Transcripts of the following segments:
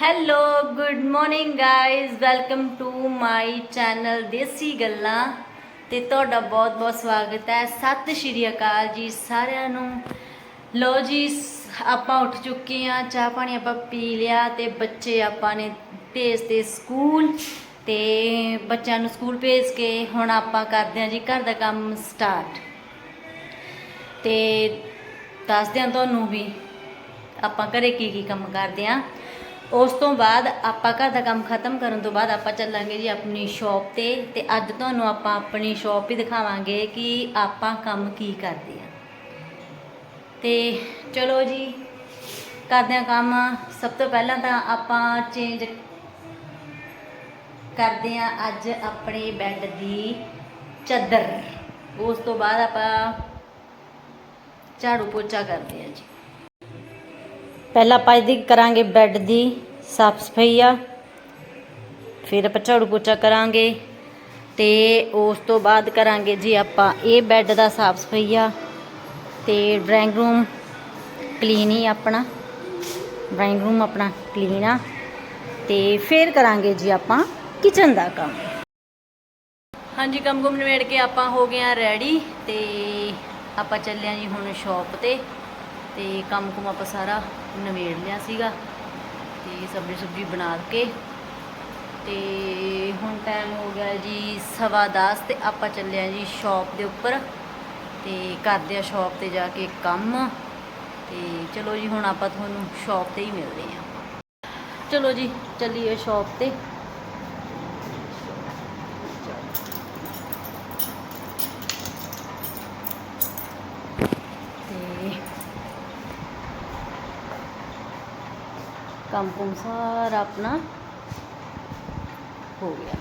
Hello good morning guys welcome to my channel Desi Gallan ਤੇ ਤੁਹਾਡਾ ਬਹੁਤ ਬਹੁਤ ਸਵਾਗਤ ਹੈ। ਸਤਿ ਸ਼੍ਰੀ ਅਕਾਲ ਜੀ ਸਾਰਿਆਂ ਨੂੰ। ਲੋ ਜੀ, ਆਪਾਂ ਉੱਠ ਚੁੱਕੇ ਆ ਚਾਹ ਪਾਣੀ ਆਪਾਂ ਪੀ ਲਿਆ ਤੇ ਬੱਚੇ ਆਪਾਂ ਨੇ ਭੇਜ ਤੇ ਸਕੂਲ। ਤੇ ਬੱਚਿਆਂ ਨੂੰ ਸਕੂਲ ਭੇਜ ਕੇ ਹੁਣ ਆਪਾਂ ਕਰਦੇ ਆ ਜੀ, ਘਰ ਦਾ ਕੰਮ ਸਟਾਰਟ ਤੇ ਦੱਸਦੇ ਹਾਂ ਤੁਹਾਨੂੰ ਵੀ ਆਪਾਂ ਘਰੇ ਕੀ ਕੀ ਕੰਮ ਕਰਦੇ ਆ ਉਸ ਤੋਂ ਬਾਅਦ ਆਪਾਂ ਘਰ ਦਾ ਕੰਮ ਖਤਮ ਕਰਨ ਤੋਂ ਬਾਅਦ ਆਪਾਂ ਚੱਲਾਂਗੇ ਜੀ ਆਪਣੀ ਸ਼ਾਪ ਤੇ ਤੇ ਅੱਜ ਤੁਹਾਨੂੰ ਆਪਾਂ ਆਪਣੀ ਸ਼ਾਪ ਹੀ ਦਿਖਾਵਾਂਗੇ ਕਿ ਆਪਾਂ ਕੰਮ ਕੀ ਕਰਦੇ ਆ ਤੇ ਚਲੋ ਜੀ, ਕਰਦੇ ਆ ਕੰਮ। ਸਭ ਤੋਂ ਪਹਿਲਾਂ ਤਾਂ ਆਪਾਂ ਚੇਂਜ ਕਰਦੇ ਆ ਅੱਜ ਆਪਣੇ ਬੈੱਡ ਦੀ ਚਾਦਰ। ਉਸ ਤੋਂ ਬਾਅਦ ਆਪਾਂ ਝਾੜੂ ਪੋਚਾ ਕਰਦੇ ਆ ਜੀ। ਪਹਿਲਾਂ ਆਪਾਂ ਇਹਦੀ ਕਰਾਂਗੇ ਬੈੱਡ ਦੀ ਸਾਫ਼ ਸਫ਼ਾਈ ਆ। ਫਿਰ ਆਪਾਂ ਝਾੜੂ ਪੋਚਾ ਕਰਾਂਗੇ ਤੇ ਉਸ ਤੋਂ ਬਾਅਦ ਕਰਾਂਗੇ ਜੀ ਆਪਾਂ ਇਹ ਬੈੱਡ ਦਾ ਸਾਫ਼ ਸਫ਼ਾਈ ਆ ਤੇ ਡਰਾਇੰਗ ਰੂਮ ਕਲੀਨ ਹੀ ਆਪਣਾ। ਡਰਾਇੰਗ ਰੂਮ ਆਪਣਾ ਕਲੀਨ ਆ ਤੇ ਫਿਰ ਕਰਾਂਗੇ ਜੀ ਆਪਾਂ ਕਿਚਨ ਦਾ ਕੰਮ। ਹਾਂਜੀ, ਕੰਮ ਕੁਮ ਨਿਬੇੜ ਕੇ ਆਪਾਂ ਹੋ ਗਏ ਆ ਰੈਡੀ ਤੇ ਆਪਾਂ ਚੱਲੇ ਆ ਜੀ ਹੁਣ ਸ਼ਾਪ ਤੇ ਤੇ ਕੰਮ ਕੁਮ ਆਪਾਂ ਸਾਰਾ ਨਵੇੜ ਲਿਆ ਸੀਗਾ ਤੇ ਸਬਜ਼ੀ ਸੁਬਜੀ ਬਣਾ ਕੇ ਤੇ ਹੁਣ ਟਾਈਮ ਹੋ ਗਿਆ ਜੀ ਸਵਾ ਦਸ ਤੇ ਆਪਾਂ ਚੱਲੇ ਆ ਜੀ ਸ਼ਾਪ ਦੇ ਉੱਪਰ ਤੇ ਕਰਦੇ ਆ ਸ਼ਾਪ ਤੇ ਜਾ ਕੇ ਕੰਮ ਤੇ ਚਲੋ ਜੀ ਹੁਣ ਆਪਾਂ ਤੁਹਾਨੂੰ ਸ਼ਾਪ ਤੇ ਹੀ ਮਿਲਦੇ ਆ ਚਲੋ ਜੀ, ਚੱਲੀਏ ਸ਼ਾਪ ਤੇ। ਕੰਮ ਕੁਮ ਸਾਰਾ ਆਪਣਾ ਹੋ ਗਿਆ।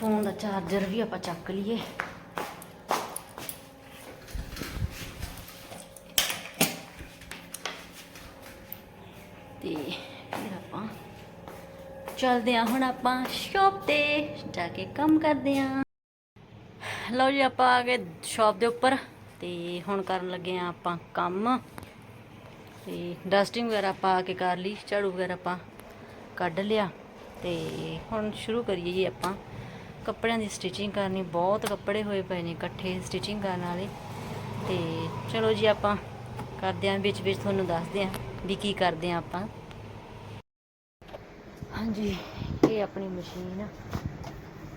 ਫੋਨ ਦਾ ਚਾਰਜਰ ਵੀ ਆਪਾਂ ਚੱਕ ਲਈਏ। ਤੇ ਫਿਰ ਆਪਾਂ ਚੱਲਦੇ ਆ ਹੁਣ ਆਪਾਂ ਸ਼ਾਪ ਤੇ ਜਾ ਕੇ ਕੰਮ ਕਰਦੇ ਆ ਲਓ ਜੀ, ਆਪਾਂ ਆ ਗਏ ਸ਼ਾਪ ਦੇ ਉੱਪਰ ਤੇ ਹੁਣ ਕਰਨ ਲੱਗੇ ਆ ਆਪਾਂ ਕੰਮ। ਤੇ ਡਸਟਿੰਗ ਵਗੈਰਾ ਆਪਾਂ ਆ ਕੇ ਕਰ ਲਈ, ਝਾੜੂ ਵਗੈਰਾ ਆਪਾਂ ਕੱਢ ਲਿਆ। ਤੇ ਹੁਣ ਸ਼ੁਰੂ ਕਰੀਏ ਜੀ ਆਪਾਂ। ਕੱਪੜਿਆਂ ਦੀ ਸਟਿਚਿੰਗ ਕਰਨੀ, ਬਹੁਤ ਕੱਪੜੇ ਹੋਏ ਪਏ ਨੇ ਇਕੱਠੇ ਸਟਿਚਿੰਗ ਕਰਨ ਵਾਲੇ। ਤੇ ਚਲੋ ਜੀ ਆਪਾਂ ਕਰਦੇ ਆਂ, ਵਿੱਚ ਵਿੱਚ ਤੁਹਾਨੂੰ ਦੱਸਦੇ ਆਂ ਵੀ ਕੀ ਕਰਦੇ ਆਂ ਆਪਾਂ। ਹਾਂਜੀ, ਇਹ ਆਪਣੀ ਮਸ਼ੀਨ ਆ।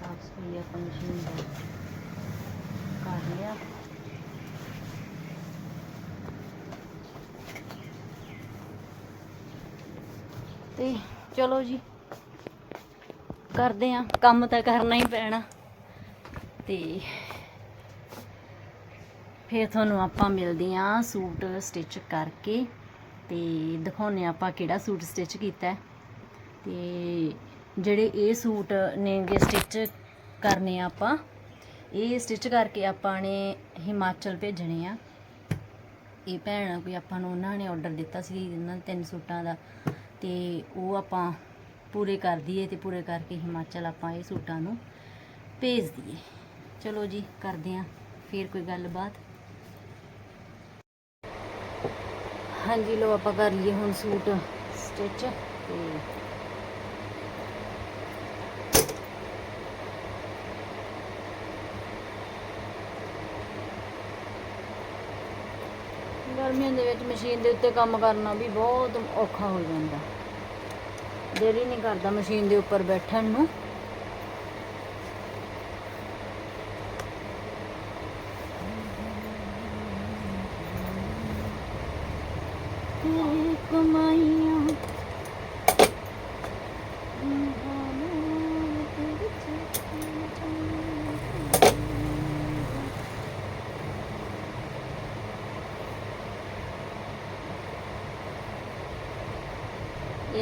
ਸਾਫ਼ ਸਫ਼ਾਈ ਆਪਾਂ ਮਸ਼ੀਨ ਦਾ ਕਰ ਲਿਆ ਤੇ ਚਲੋ ਜੀ, ਕਰਦੇ ਆ ਕੰਮ ਤਾਂ ਕਰਨਾ ਹੀ ਪੈਣਾ। ਤੇ ਫਿਰ ਤੁਹਾਨੂੰ ਆਪਾਂ ਮਿਲਦੇ ਆ ਸੂਟ ਸਟਿਚ ਕਰਕੇ ਤੇ ਦਿਖਾਉਨੇ ਆਪਾਂ ਕਿਹੜਾ ਸੂਟ ਸਟਿਚ ਕੀਤਾ ਹੈ। ਤੇ ਜਿਹੜੇ ਇਹ ਸੂਟ ਨੇਗੇ ਜੇ ਸਟਿਚ ਕਰਨੇ ਆਪਾਂ ਇਹ ਸਟਿਚ ਕਰਕੇ ਆਪਾਂ ਨੇ ਹਿਮਾਚਲ ਭੇਜਣੇ ਆ। ਇਹ ਭੈਣ ਕੋਈ ਆਪਾਂ ਨੂੰ ਉਹਨਾਂ ਨੇ ਆਰਡਰ ਦਿੱਤਾ ਸੀ ਇਹਨਾਂ ਤਿੰਨ ਸੂਟਾਂ ਦਾ। ਤੇ ਉਹ ਆਪਾਂ ਪੂਰੇ ਕਰ ਦਈਏ ਤੇ ਪੂਰੇ ਕਰਕੇ ਹਿਮਾਚਲ ਆਪਾਂ ਇਹ ਸੂਟਾਂ ਨੂੰ ਭੇਜ ਦਈਏ। ਚਲੋ ਜੀ, ਕਰਦੇ ਆਂ ਫੇਰ ਕੋਈ ਗੱਲਬਾਤ। ਹਾਂਜੀ ਲੋ ਆਪਾਂ ਕਰ ਲਈਏ ਹੁਣ ਸੂਟ ਸਟਿਚ ਤੇ ਗਰਮੀਆਂ ਦੇ ਵਿੱਚ ਮਸ਼ੀਨ ਦੇ ਉੱਤੇ ਕੰਮ ਕਰਨਾ ਵੀ ਬਹੁਤ ਔਖਾ ਹੋ ਜਾਂਦਾ। ਦਿਲ ਹੀ ਨਹੀਂ ਕਰਦਾ ਮਸ਼ੀਨ ਦੇ ਉੱਪਰ ਬੈਠਣ ਨੂੰ। ਕਮਾਈਆਂ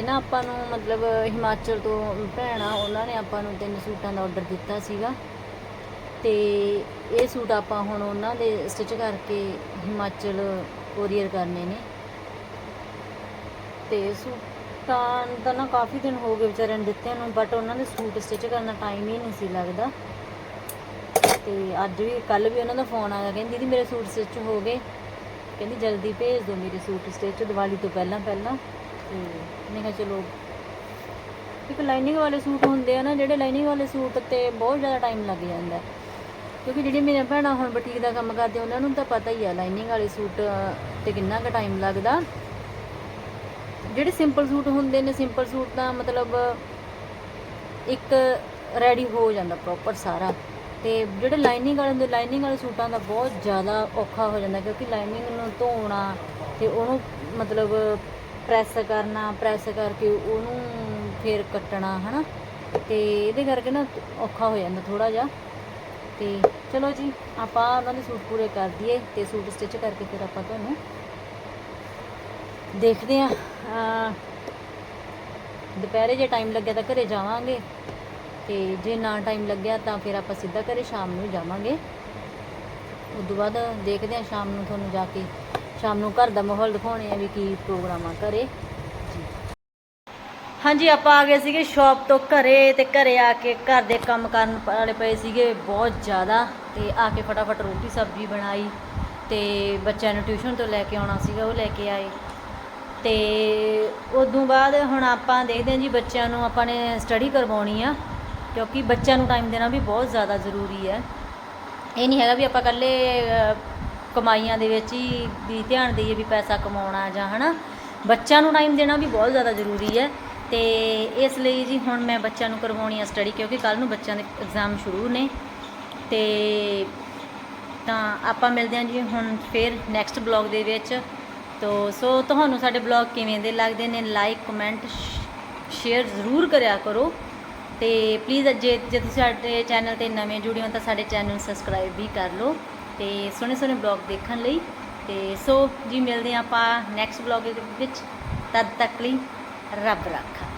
ਇਹ ਨਾ ਆਪਾਂ ਨੂੰ ਮਤਲਬ ਹਿਮਾਚਲ ਤੋਂ ਭੈਣਾ ਉਹਨਾਂ ਨੇ ਆਪਾਂ ਨੂੰ ਤਿੰਨ ਸੂਟਾਂ ਦਾ ਆਰਡਰ ਦਿੱਤਾ ਸੀਗਾ। ਤੇ ਇਹ ਸੂਟ ਆਪਾਂ ਹੁਣ ਉਹਨਾਂ ਦੇ ਸਟਿਚ ਕਰਕੇ ਹਿਮਾਚਲ ਕੋਰੀਅਰ ਕਰਨੇ ਨੇ। ਤੇ ਸੂਟਾਂ ਦਾ ਨਾ ਕਾਫੀ ਦਿਨ ਹੋ ਗਏ ਵਿਚਾਰਿਆਂ ਨੂੰ ਦਿੱਤੇ ਨੂੰ ਬਟ ਉਹਨਾਂ ਦੇ ਸੂਟ ਸਟਿਚ ਕਰਨ ਦਾ ਟਾਈਮ ਹੀ ਨਹੀਂ ਸੀ ਲੱਗਦਾ। ਤੇ ਅੱਜ ਵੀ ਕੱਲ ਵੀ ਉਹਨਾਂ ਦਾ ਫੋਨ ਆਇਆ, ਕਹਿੰਦੀ, ਦੀਦੀ, ਮੇਰੇ ਸੂਟ ਸਟਿਚ ਹੋ ਗਏ। ਕਹਿੰਦੀ, ਜਲਦੀ ਭੇਜ ਦਿਓ ਮੇਰੇ ਸੂਟ ਸਟਿਚ ਦੀਵਾਲੀ ਤੋਂ ਪਹਿਲਾਂ ਪਹਿਲਾਂ ਤੇ ਮੈਂ ਕਿਹਾ ਚਲੋ, ਇੱਕ ਲਾਈਨਿੰਗ ਵਾਲੇ ਸੂਟ ਹੁੰਦੇ ਆ ਨਾ, ਜਿਹੜੇ ਲਾਈਨਿੰਗ ਵਾਲੇ ਸੂਟ ਤੇ ਬਹੁਤ ਜ਼ਿਆਦਾ ਟਾਈਮ ਲੱਗ ਜਾਂਦਾ। ਕਿਉਂਕਿ ਜਿਹੜੀਆਂ ਮੇਰੀਆਂ ਭੈਣਾਂ ਹੁਣ ਬੁਟੀਕ ਦਾ ਕੰਮ ਕਰਦੇ ਉਹਨਾਂ ਨੂੰ ਤਾਂ ਪਤਾ ਹੀ ਆ ਲਾਈਨਿੰਗ ਵਾਲੇ ਸੂਟ ਤੇ ਕਿੰਨਾ ਕੁ ਟਾਈਮ ਲੱਗਦਾ। ਜਿਹੜੇ ਸਿੰਪਲ ਸੂਟ ਹੁੰਦੇ ਨੇ ਸਿੰਪਲ ਸੂਟ ਤਾਂ ਮਤਲਬ ਇੱਕ ਰੈਡੀ ਹੋ ਜਾਂਦਾ ਪ੍ਰੋਪਰ ਸਾਰਾ। ਤੇ ਜਿਹੜੇ ਲਾਈਨਿੰਗ ਵਾਲੇ ਹੁੰਦੇ ਲਾਈਨਿੰਗ ਵਾਲੇ ਸੂਟਾਂ ਦਾ ਬਹੁਤ ਜ਼ਿਆਦਾ ਔਖਾ ਹੋ ਜਾਂਦਾ, ਕਿਉਂਕਿ ਲਾਈਨਿੰਗ ਨੂੰ ਧੋਣਾ ਤੇ ਉਹਨੂੰ ਮਤਲਬ ਪ੍ਰੈਸ ਕਰਨਾ ਪ੍ਰੈਸ ਕਰਕੇ ਉਹਨੂੰ ਫੇਰ ਕੱਟਣਾ, ਹਨਾ? ਤੇ ਇਹਦੇ ਕਰਕੇ ਨਾ ਔਖਾ ਹੋ ਜਾਂਦਾ ਥੋੜਾ ਜਿਹਾ। ਤੇ ਚਲੋ ਜੀ, ਆਪਾਂ ਉਹਨਾਂ ਦੇ ਸੂਟ ਪੂਰੇ ਕਰ ਦਈਏ ਤੇ ਸੂਟ ਸਟਿਚ ਕਰਕੇ ਫਿਰ ਆਪਾਂ ਤੁਹਾਨੂੰ ਦੇਖਦੇ ਆ ਦੁਪਹਿਰੇ ਜੇ ਟਾਈਮ ਲੱਗਿਆ ਤਾਂ ਘਰੇ ਜਾਵਾਂਗੇ। ਤੇ ਜੇ ਨਾ ਟਾਈਮ ਲੱਗਿਆ ਤਾਂ ਫਿਰ ਆਪਾਂ ਸਿੱਧਾ ਘਰੇ ਸ਼ਾਮ ਨੂੰ ਜਾਵਾਂਗੇ। ਉਸ ਤੋਂ ਬਾਅਦ ਦੇਖਦੇ ਆ ਸ਼ਾਮ ਨੂੰ ਤੁਹਾਨੂੰ ਜਾ ਕੇ ਸ਼ਾਮ ਨੂੰ ਘਰ ਦਾ ਮਾਹੌਲ ਦਿਖਾਉਣੇ ਆ ਵੀ ਕੀ ਪ੍ਰੋਗਰਾਮ ਆ ਘਰੇ ਹਾਂਜੀ, ਆਪਾਂ ਆ ਗਏ ਸੀਗੇ ਸ਼ਾਪ ਤੋਂ ਘਰੇ ਤੇ ਘਰੇ ਆ ਕੇ ਘਰ ਦੇ ਕੰਮ ਕਰਨ ਵਾਲੇ ਪਏ ਸੀਗੇ ਬਹੁਤ ਜ਼ਿਆਦਾ ਤੇ ਆ ਕੇ ਫਟਾਫਟ ਰੋਟੀ ਸਬਜ਼ੀ ਬਣਾਈ ਤੇ ਬੱਚਿਆਂ ਨੂੰ ਟਿਊਸ਼ਨ ਤੋਂ ਲੈ ਕੇ ਆਉਣਾ ਸੀਗਾ, ਉਹ ਲੈ ਕੇ ਆਏ। ਤੇ ਉਦੋਂ ਬਾਅਦ ਹੁਣ ਆਪਾਂ ਦੇਖਦੇ ਹਾਂ ਜੀ ਬੱਚਿਆਂ ਨੂੰ ਆਪਾਂ ਨੇ ਸਟੱਡੀ ਕਰਵਾਉਣੀ ਆ, ਕਿਉਂਕਿ ਬੱਚਿਆਂ ਨੂੰ ਟਾਈਮ ਦੇਣਾ ਵੀ ਬਹੁਤ ਜ਼ਿਆਦਾ ਜ਼ਰੂਰੀ ਹੈ। ਇਹ ਨਹੀਂ ਹੈਗਾ ਵੀ ਆਪਾਂ ਇਕੱਲੇ ਕਮਾਈਆਂ ਦੇ ਵਿੱਚ ਹੀ ਵੀ ਧਿਆਨ ਦਈਏ ਵੀ ਪੈਸਾ ਕਮਾਉਣਾ ਜਾਂ ਹਨਾ, ਬੱਚਿਆਂ ਨੂੰ ਟਾਈਮ ਦੇਣਾ ਵੀ ਬਹੁਤ ਜ਼ਿਆਦਾ ਜ਼ਰੂਰੀ ਹੈ ਤੇ ਇਸ ਲਈ ਜੀ ਹੁਣ ਮੈਂ ਬੱਚਿਆਂ ਨੂੰ ਕਰਵਾਉਣੀ ਆ ਸਟੱਡੀ ਕਿਉਂਕਿ ਕੱਲ ਨੂੰ ਬੱਚਿਆਂ ਦੇ ਐਗਜ਼ਾਮ ਸ਼ੁਰੂ ਨੇ ਤੇ ਤਾਂ ਆਪਾਂ ਮਿਲਦੇ ਹਾਂ ਜੀ ਹੁਣ ਫਿਰ ਨੈਕਸਟ ਬਲੌਗ ਦੇ ਵਿੱਚ। ਤੋ, ਸੋ ਤੁਹਾਨੂੰ ਸਾਡੇ ਬਲੌਗ ਕਿਵੇਂ ਦੇ ਲੱਗਦੇ ਨੇ ਲਾਈਕ ਕਮੈਂਟ ਸ਼ੇਅਰ ਜ਼ਰੂਰ ਕਰਿਆ ਕਰੋ ਤੇ ਪਲੀਜ਼ ਜੇ ਜੇ ਤੁਸੀਂ ਸਾਡੇ ਚੈਨਲ ਤੇ ਨਵੇਂ ਜੁੜੇ ਹੋ ਤਾਂ ਸਾਡੇ ਚੈਨਲ ਨੂੰ ਸਬਸਕ੍ਰਾਈਬ ਵੀ ਕਰ ਲਓ। ਤੇ ਸੋਹਣੇ ਸੋਹਣੇ ਬਲੌਗ ਦੇਖਣ ਲਈ। ਤੇ ਸੋ ਜੀ ਮਿਲਦੇ ਹਾਂ ਆਪਾਂ ਨੈਕਸਟ ਬਲੌਗ ਦੇ ਵਿੱਚ। ਤਦ ਤੱਕ ਲਈ ਰੱਬ ਰੱਖਾ।